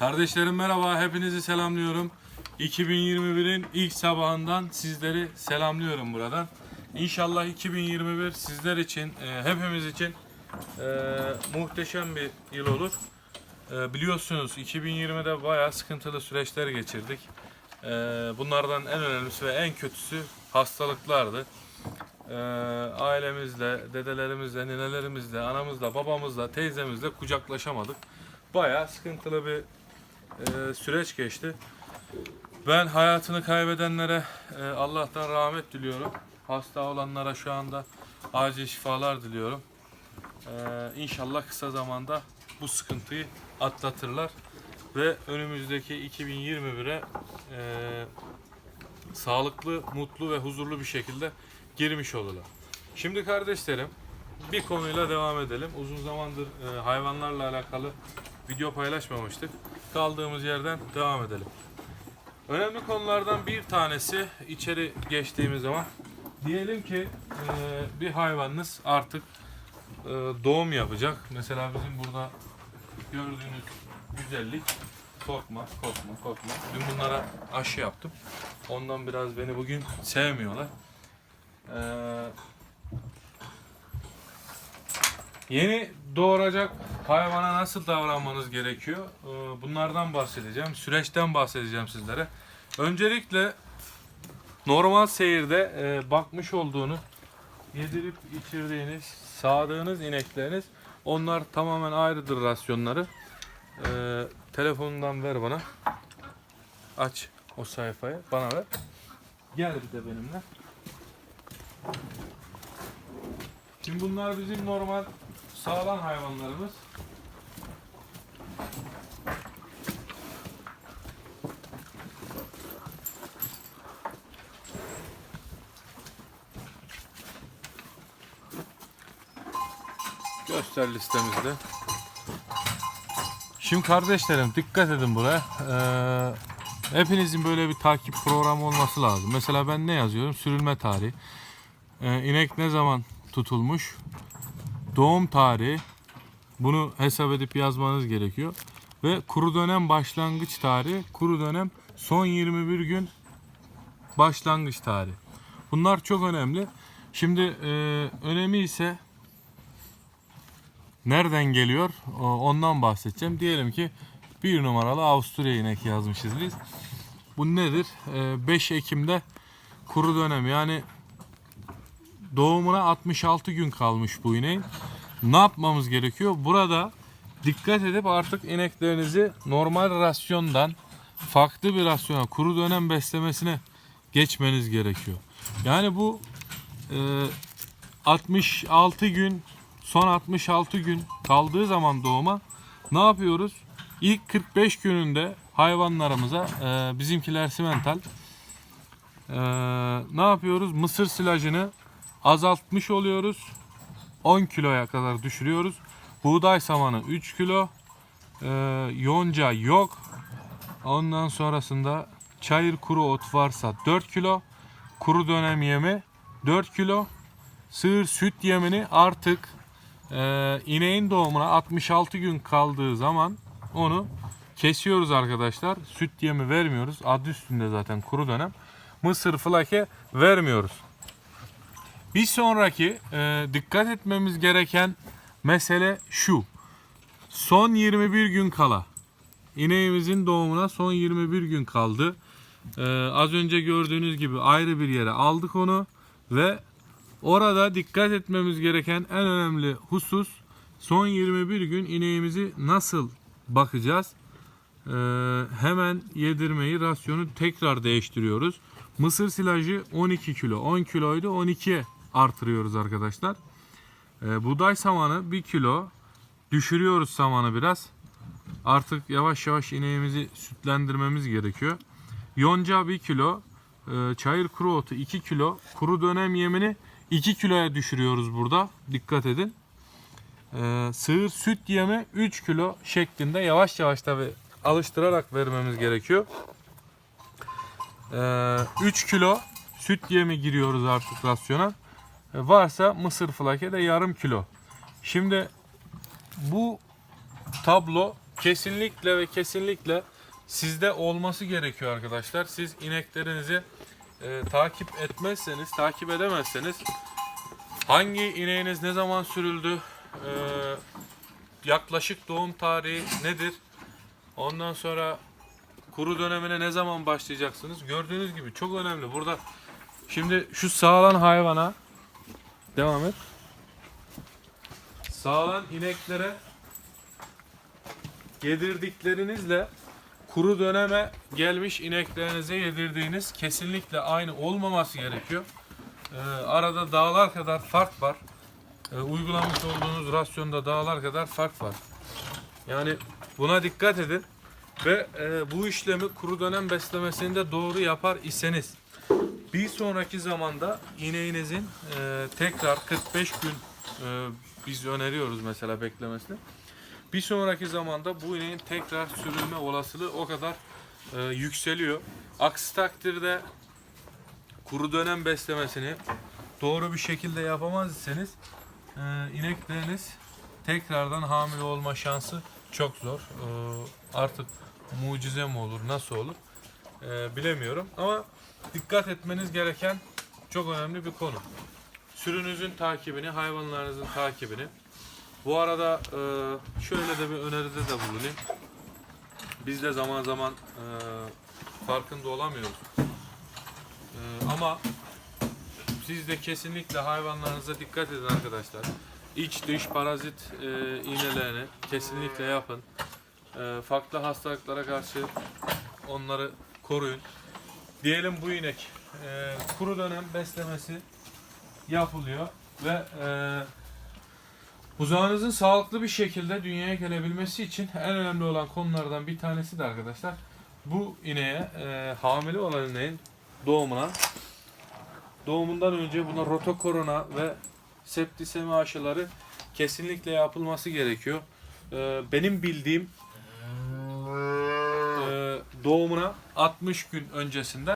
Kardeşlerim merhaba, hepinizi selamlıyorum. 2021'in ilk sabahından sizleri selamlıyorum buradan. İnşallah 2021 sizler için, e, hepimiz için e, muhteşem bir yıl olur. E, biliyorsunuz 2020'de bayağı sıkıntılı süreçler geçirdik. Bunlardan en önemlisi ve en kötüsü hastalıklardı. Ailemizle, dedelerimizle, ninelerimizle, anamızla, babamızla, teyzemizle kucaklaşamadık. Bayağı sıkıntılı bir e, süreç geçti. Ben hayatını kaybedenlere e, Allah'tan rahmet diliyorum. Hasta olanlara şu anda acil şifalar diliyorum. E, inşallah kısa zamanda bu sıkıntıyı atlatırlar ve önümüzdeki 2021'e e, sağlıklı, mutlu ve huzurlu bir şekilde girmiş olurlar. Şimdi kardeşlerim bir konuyla devam edelim. Uzun zamandır e, hayvanlarla alakalı video paylaşmamıştık. Kaldığımız yerden devam edelim. Önemli konulardan bir tanesi içeri geçtiğimiz zaman diyelim ki e, bir hayvanınız artık e, doğum yapacak. Mesela bizim burada gördüğünüz güzellik korkma, korkma, korkma. Dün bunlara aşı yaptım. Ondan biraz beni bugün sevmiyorlar. Ee, Yeni doğuracak hayvana nasıl davranmanız gerekiyor? Ee, Bunlardan bahsedeceğim. Süreçten bahsedeceğim sizlere. Öncelikle normal seyirde e, bakmış olduğunuz, yedirip içirdiğiniz, sağdığınız inekleriniz onlar tamamen ayrıdır rasyonları. Ee, telefonundan ver bana. Aç o sayfayı. Bana ver. Gel bir de benimle. Şimdi bunlar bizim normal sağlam hayvanlarımız. Göster listemizde. Şimdi kardeşlerim dikkat edin buraya. Ee, hepinizin böyle bir takip programı olması lazım. Mesela ben ne yazıyorum? Sürülme tarihi. Ee, inek ne zaman tutulmuş? Doğum tarihi. Bunu hesap edip yazmanız gerekiyor. Ve kuru dönem başlangıç tarihi. Kuru dönem son 21 gün başlangıç tarihi. Bunlar çok önemli. Şimdi e, önemi ise nereden geliyor ondan bahsedeceğim. Diyelim ki bir numaralı Avusturya inek yazmışız biz. Bu nedir? E, 5 Ekim'de kuru dönem yani doğumuna 66 gün kalmış bu ineğin. Ne yapmamız gerekiyor? Burada dikkat edip artık ineklerinizi normal rasyondan farklı bir rasyona, kuru dönem beslemesine geçmeniz gerekiyor. Yani bu e, 66 gün, son 66 gün kaldığı zaman doğuma ne yapıyoruz? İlk 45 gününde hayvanlarımıza e, bizimkiler simental e, ne yapıyoruz? Mısır silajını azaltmış oluyoruz. 10 kiloya kadar düşürüyoruz. Buğday samanı 3 kilo. Ee, yonca yok. Ondan sonrasında çayır kuru ot varsa 4 kilo. Kuru dönem yemi 4 kilo. Sığır süt yemini artık e, ineğin doğumuna 66 gün kaldığı zaman onu kesiyoruz arkadaşlar. Süt yemi vermiyoruz. Adı üstünde zaten kuru dönem. Mısır flake vermiyoruz. Bir sonraki e, dikkat etmemiz gereken mesele şu. Son 21 gün kala. İneğimizin doğumuna son 21 gün kaldı. E, az önce gördüğünüz gibi ayrı bir yere aldık onu ve orada dikkat etmemiz gereken en önemli husus son 21 gün ineğimizi nasıl bakacağız? E, hemen yedirmeyi, rasyonu tekrar değiştiriyoruz. Mısır silajı 12 kilo. 10 kiloydu 12'ye artırıyoruz arkadaşlar. Ee, buğday samanı 1 kilo. Düşürüyoruz samanı biraz. Artık yavaş yavaş ineğimizi sütlendirmemiz gerekiyor. Yonca 1 kilo. Ee, çayır kuru otu 2 kilo. Kuru dönem yemini 2 kiloya düşürüyoruz burada. Dikkat edin. Ee, sığır süt yemi 3 kilo şeklinde yavaş yavaş tabi alıştırarak vermemiz gerekiyor. Ee, 3 kilo süt yemi giriyoruz artık rasyona. Varsa mısır flake de yarım kilo. Şimdi bu tablo kesinlikle ve kesinlikle sizde olması gerekiyor arkadaşlar. Siz ineklerinizi e, takip etmezseniz, takip edemezseniz hangi ineğiniz ne zaman sürüldü, e, yaklaşık doğum tarihi nedir, ondan sonra kuru dönemine ne zaman başlayacaksınız? Gördüğünüz gibi çok önemli. Burada şimdi şu sağlan hayvana devam et. Sağlan ineklere yedirdiklerinizle kuru döneme gelmiş ineklerinize yedirdiğiniz kesinlikle aynı olmaması gerekiyor. Ee, arada dağlar kadar fark var. Ee, uygulamış olduğunuz rasyonda dağlar kadar fark var. Yani buna dikkat edin ve e, bu işlemi kuru dönem beslemesinde doğru yapar iseniz bir sonraki zamanda ineğinizin e, tekrar 45 gün e, biz öneriyoruz mesela beklemesini. Bir sonraki zamanda bu ineğin tekrar sürülme olasılığı o kadar e, yükseliyor. Aksi takdirde kuru dönem beslemesini doğru bir şekilde yapamaz iseniz e, inekleriniz tekrardan hamile olma şansı çok zor. E, artık mucize mi olur, nasıl olur e, bilemiyorum. Ama dikkat etmeniz gereken çok önemli bir konu. Sürünüzün takibini, hayvanlarınızın takibini. Bu arada e, şöyle de bir öneride de bulunayım. Biz de zaman zaman e, farkında olamıyoruz. E, ama siz de kesinlikle hayvanlarınıza dikkat edin arkadaşlar. İç dış parazit e, iğnelerini kesinlikle yapın. E, farklı hastalıklara karşı onları koruyun. Diyelim bu inek e, kuru dönem beslemesi yapılıyor ve e, Buzağınızın sağlıklı bir şekilde dünyaya gelebilmesi için en önemli olan konulardan bir tanesi de arkadaşlar bu ineğe e, hamile olan ineğin doğumuna doğumundan önce buna rotokorona ve septisemi aşıları kesinlikle yapılması gerekiyor. E, benim bildiğim doğumuna 60 gün öncesinde